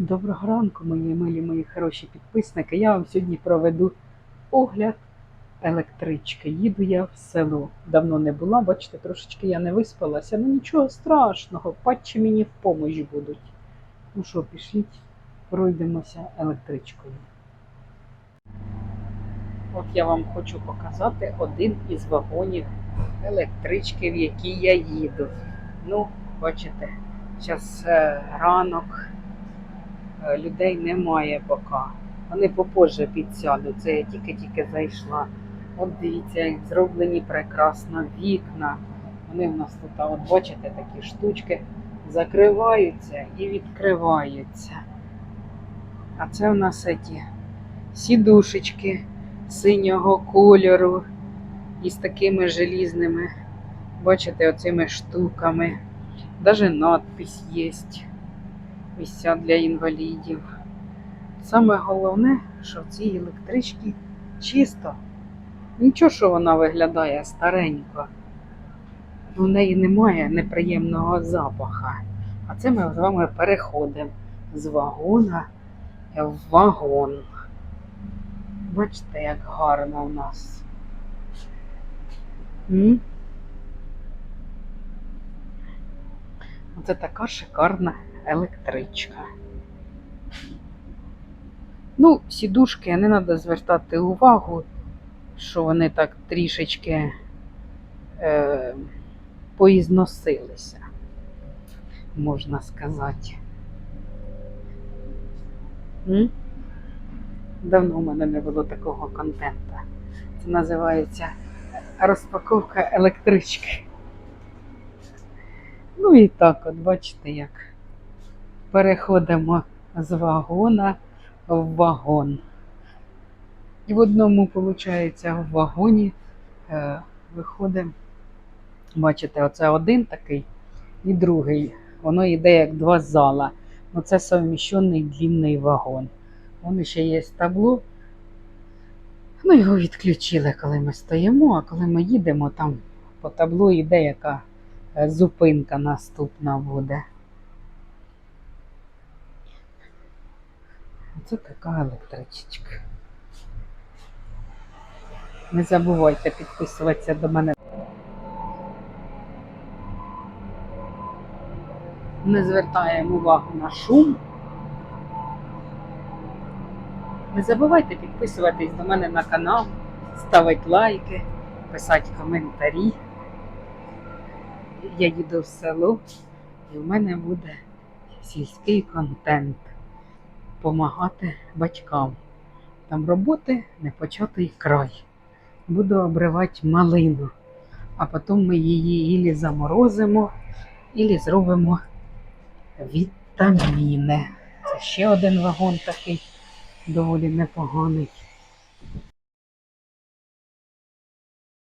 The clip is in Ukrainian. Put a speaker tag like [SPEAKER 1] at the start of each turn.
[SPEAKER 1] Доброго ранку, мої милі, мої хороші підписники. Я вам сьогодні проведу огляд електрички. Їду я в село. Давно не була, бачите, трошечки я не виспалася. Ну нічого страшного, патчі мені в помощь будуть. Ну що, пішліть, пройдемося електричкою. От я вам хочу показати один із вагонів електрички, в якій я їду. Ну, бачите, зараз ранок е, людей немає поки. Вони попозже підсядуть. Це я тільки-тільки зайшла. От дивіться, зроблені прекрасно вікна. Вони в нас тут, от бачите, такі штучки закриваються і відкриваються. А це в нас ці сідушечки синього кольору із такими желізними, бачите, оцими штуками. Даже надпись є. Місця для інвалідів. Саме головне, що в цій електричці чисто. Нічого, що вона виглядає старенько. У неї немає неприємного запаха. А це ми з вами переходимо з вагона в вагон. Бачите, як гарно у нас. М? Оце така шикарна електричка. Ну, сідушки не треба звертати увагу, що вони так трішечки е, поізносилися, можна сказати. М? Давно в мене не було такого контенту. Це називається розпаковка електрички. Ну і так, от бачите, як переходимо з вагона в вагон. І в одному, виходить, в вагоні е, виходимо, бачите, оце один такий і другий. Воно йде як два зала. Ну, це совміщений длинний вагон. Вон ще є табло. Ну, його відключили, коли ми стоїмо, а коли ми їдемо, там по таблу йде яка е, зупинка наступна буде. Це така електричечка. Не забувайте підписуватися до мене. Не звертаємо увагу на шум. Не забувайте підписуватись до мене на канал, ставити лайки, писати коментарі. Я їду в село і в мене буде сільський контент. Помагати батькам. Там роботи непочатий край. Буду обривати малину, а потім ми її ілі заморозимо, ілі зробимо вітаміни. Це ще один вагон такий доволі непоганий.